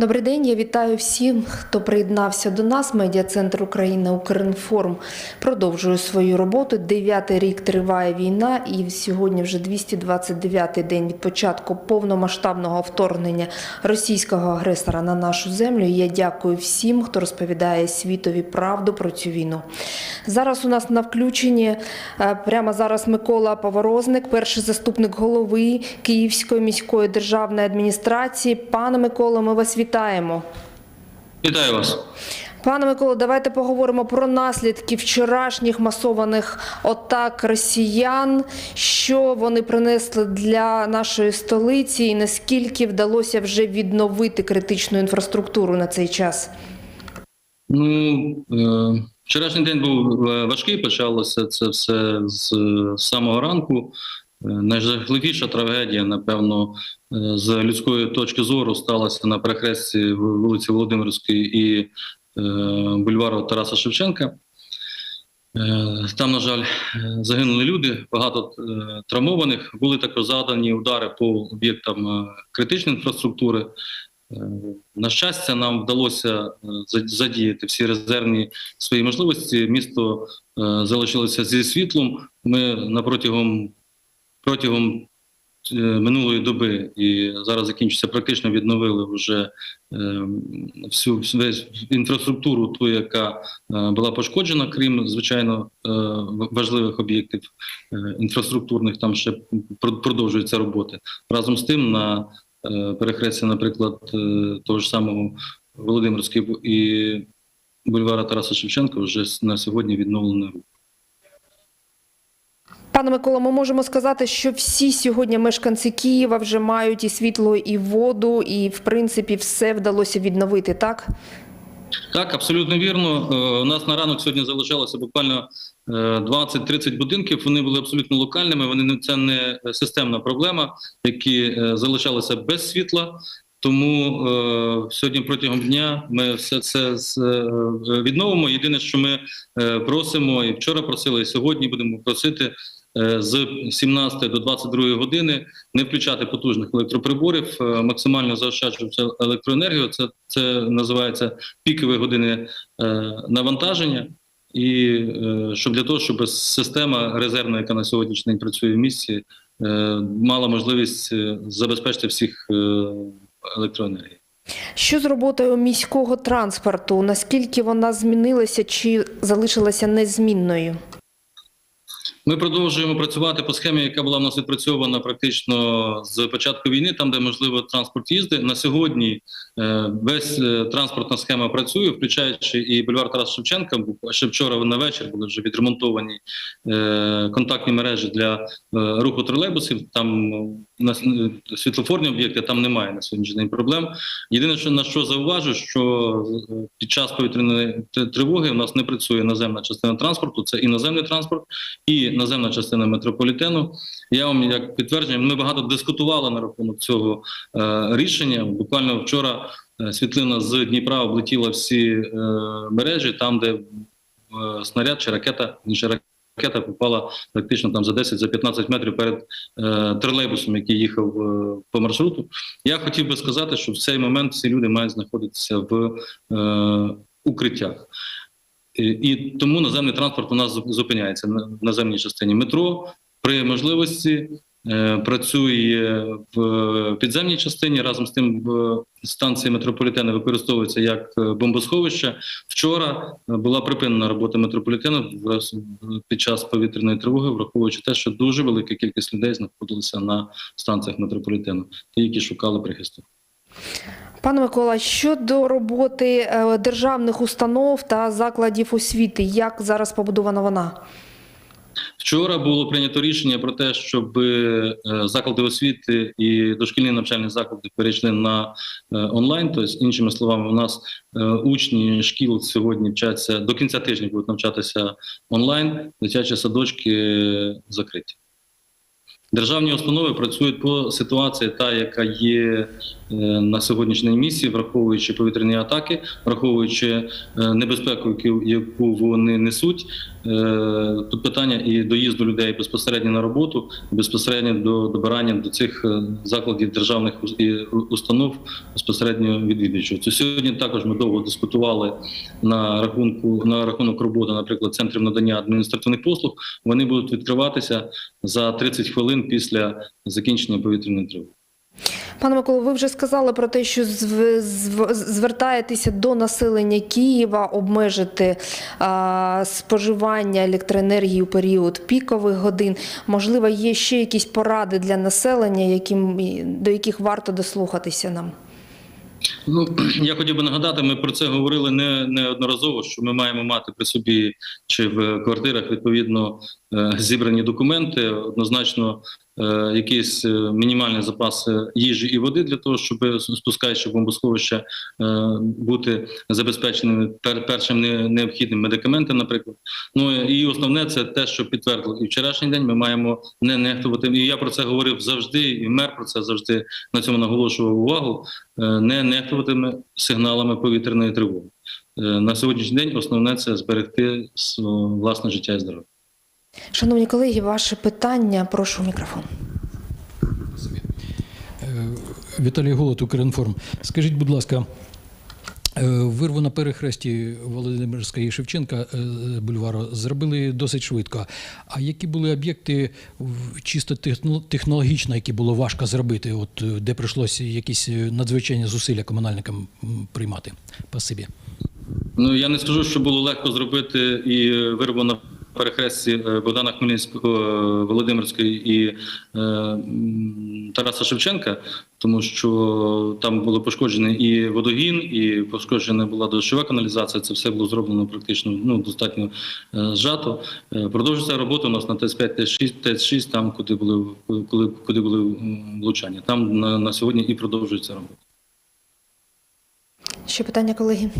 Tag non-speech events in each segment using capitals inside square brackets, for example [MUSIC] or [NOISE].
Добрий день, я вітаю всім, хто приєднався до нас. Медіа-центр Україна Укрінформ продовжує свою роботу. Дев'ятий рік триває війна, і сьогодні вже 229-й день від початку повномасштабного вторгнення російського агресора на нашу землю. Я дякую всім, хто розповідає світові правду про цю війну. Зараз у нас на включенні е, прямо зараз Микола Поворозник, перший заступник голови Київської міської державної адміністрації. Пане Миколо, ми вас вітаємо. Вітаю вас. Пане Миколо, давайте поговоримо про наслідки вчорашніх масованих атак росіян, що вони принесли для нашої столиці, і наскільки вдалося вже відновити критичну інфраструктуру на цей час. Ну е, вчорашній день був е, важкий. Почалося це все з самого ранку. Е, Найжахливіша трагедія, напевно, е, з людської точки зору сталася на перехресті вулиці Володимирської і е, бульвару Тараса Шевченка. Там, на жаль, загинули люди, багато травмованих. Були також задані удари по об'єктам критичної інфраструктури. На щастя, нам вдалося задіяти всі резервні свої можливості. Місто залишилося зі світлом. Ми на протягом е, минулої доби і зараз закінчиться практично відновили вже е, всю весь інфраструктуру, ту, яка е, була пошкоджена, крім звичайно е, важливих об'єктів інфраструктурних. Там ще пр- продовжуються роботи. Разом з тим на перехресті, наприклад, того ж самого Володимирського і бульвара Тараса Шевченка вже на сьогодні відновлено рух. Пане Миколо, ми можемо сказати, що всі сьогодні мешканці Києва вже мають і світло, і воду, і в принципі все вдалося відновити, так? Так, абсолютно вірно. Е, У нас на ранок сьогодні залишалося буквально е, 20-30 будинків. Вони були абсолютно локальними. Вони це не системна проблема, які е, залишалися без світла. Тому е, сьогодні протягом дня ми все це з- е, відновимо. Єдине, що ми е, просимо, і вчора просили, і сьогодні будемо просити е, з 17 до 22 години не включати потужних електроприборів, е, максимально заощаджувати електроенергію. Це, це називається пікові години е, навантаження. І е, щоб для того, щоб система резервна, яка на сьогоднішній день працює в місті, е, мала можливість е, забезпечити всіх е, електроенергією. Що з роботою міського транспорту? Наскільки вона змінилася чи залишилася незмінною? Ми продовжуємо працювати по схемі, яка була в нас відпрацьована практично з початку війни, там де можливо транспорт їздить. На сьогодні е, весь е, транспортна схема працює, включаючи і бульвар Тарас Шевченка. Ще вчора на вечір були вже відремонтовані е, контактні мережі для руху тролейбусів. Там на світлофорні об'єкти там немає на сьогоднішній день проблем. Єдине, що на що зауважу, що під час повітряної тривоги у нас не працює наземна частина транспорту, це і наземний транспорт, і наземна частина метрополітену. Я вам як підтвердження, ми багато дискутували на рахунок цього е, рішення. Буквально вчора е, світлина з Дніпра облетіла всі е, мережі, там, де е, снаряд чи ракета, інша ракета попала практично там за 10 за 15 метрів перед е, тролейбусом, який їхав е, по маршруту. Я хотів би сказати, що в цей момент всі люди мають знаходитися в е, укриттях. І, тому наземний транспорт у нас зупиняється на наземній частині метро. При можливості е, працює в підземній частині. Разом з тим, станції метрополітену використовується як е, бомбосховище. Вчора е, була припинена робота в- під час повітряної тривоги, враховуючи те, що дуже велика кількість людей знаходилися на станціях метрополітену, ті, які шукали прихисток. Пане Микола, щодо роботи е, державних установ та закладів освіти, як зараз побудована вона? Вчора було прийнято рішення про те, щоб е, заклади освіти і дошкільні навчальні заклади перейшли на е, онлайн. Тобто, іншими словами, у нас учні шкіл сьогодні вчаться до кінця тижня будуть навчатися онлайн, дитячі садочки закриті. Державні установи працюють по ситуації, та яка є е, на сьогоднішній місці, враховуючи повітряні атаки, враховуючи е, небезпеку, яку вони несуть. Е, тут питання і доїзду людей безпосередньо на роботу, безпосередньо до добирання до цих е, закладів державних установ безпосередньо відвідувачів. Це сьогодні також ми довго дискутували на рахунку на рахунок роботи, наприклад, центрів надання адміністративних послуг. Вони будуть відкриватися за 30 хвилин після закінчення повітряної тривоги. Пане Миколо, ви вже сказали про те, що зв- зв- звертаєтеся до населення Києва обмежити а, споживання електроенергії у період пікових годин. Можливо, є ще якісь поради для населення, яким, до яких варто дослухатися нам? Ну [CLEARS THROAT] я хотів би нагадати, ми про це говорили не неодноразово, що ми маємо мати при собі чи в квартирах відповідно е, зібрані документи, однозначно е, якийсь е, мінімальний запас е, їжі і води для того, щоб спускаючи бомбосховище, е, бути забезпеченими пер, першим необхідним медикаментом, наприклад. Ну і основне це те, що підтвердили і вчорашній день. Ми маємо не нехтувати. І я про це говорив завжди, і мер про це завжди на цьому наголошував увагу. е, Не нехтуватиме сигналами повітряної тривоги. Е, На сьогоднішній день основне це зберегти власне життя і здоров'я. Шановні колеги, ваше питання, прошу мікрофон. Е, Віталій Голод, Укрінформ. Скажіть, будь ласка, е, вирву на перехресті Володимирська і Шевченка е, бульвару зробили досить швидко. А які були об'єкти чисто техно- технологічно, які було важко зробити, от де прийшлося якісь надзвичайні зусилля комунальникам приймати? Спасибі. Ну я не скажу, що було легко зробити і вирву на перехресті е, Богдана Хмельницького, е, Володимирської і е, Тараса Шевченка, тому що там було пошкоджений і водогін, і пошкоджена була дощова каналізація. Це все було зроблено практично ну достатньо зжато. Продовжується робота у нас на ТЕС-5, ТЕС-6, ТЕС-6, там куди були коли куди були влучання. Там на, на сьогодні і продовжується робота. Ще питання, колеги.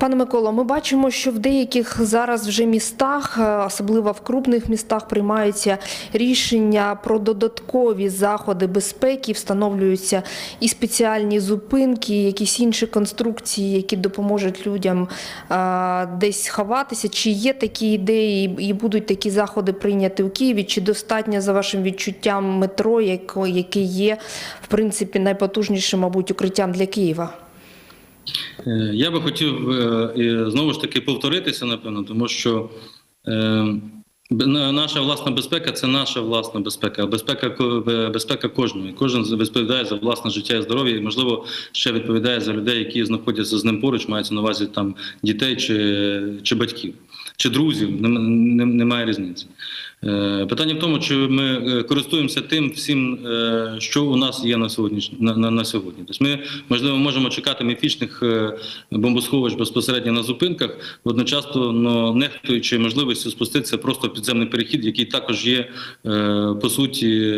Пане Миколо, ми бачимо, що в деяких зараз вже містах, е, особливо в крупних містах, приймаються рішення про додаткові заходи безпеки, встановлюються і спеціальні зупинки, і якісь інші конструкції, які допоможуть людям е, десь сховатися. Чи є такі ідеї і будуть такі заходи прийняті у Києві? Чи достатньо за вашим відчуттям метро, яке є в принципі найпотужнішим, мабуть, укриттям для Києва? Е, Я би хотів е, знову ж таки повторитися, напевно, тому що е, наша власна безпека це наша власна безпека, безпека безпека кожного. Кожен відповідає за власне життя і здоров'я, і можливо ще відповідає за людей, які знаходяться з ним поруч, мається на увазі там дітей чи, чи батьків. Чи друзів нем- нем- немає різниці. Е, Питання в тому, чи ми е, користуємося тим всім, е, що у нас є на сьогодні. На, на, на сьогодні. Тобто ми можливо можемо чекати міфічних бомбосховищ безпосередньо на зупинках, одночасно но нехтуючи можливістю спуститися просто в підземний перехід, який також є по суті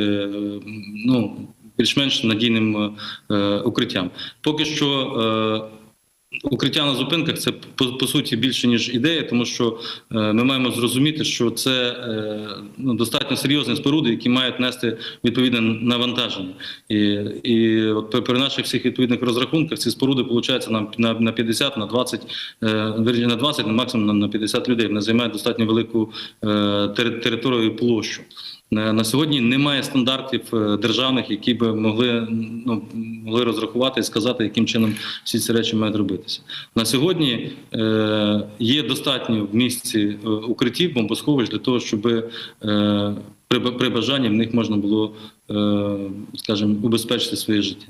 ну більш-менш надійним укриттям. Поки що. Укриття на зупинках це по, по суті більше ніж ідея, тому що е, ми маємо зрозуміти, що це е, ну, достатньо серйозні споруди, які мають нести відповідне навантаження. І, і от при, при наших всіх відповідних розрахунках ці споруди получаються на, на, на 50, на 20, е, на 20, на максимум на 50 людей. Вони займають достатньо велику е, територію і площу. На на сьогодні немає стандартів е, державних, які би могли ну могли розрахувати і сказати, яким чином всі ці речі мають робитися. На сьогодні е, є достатньо в місці е, укриттів, бомбосховищ для того, щоб е, при, при бажанні в них можна було, е, скажімо, убезпечити своє життя.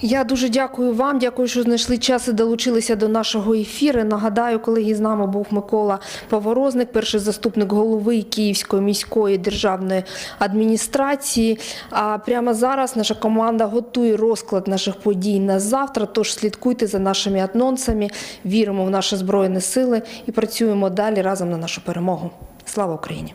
Я дуже дякую вам. Дякую, що знайшли час і долучилися до нашого ефіру. Нагадаю, колеги, з нами був Микола Поворозник, перший заступник голови Київської міської державної адміністрації. А прямо зараз наша команда готує розклад наших подій на завтра. Тож слідкуйте за нашими анонсами, віримо в наші збройні сили і працюємо далі разом на нашу перемогу. Слава Україні!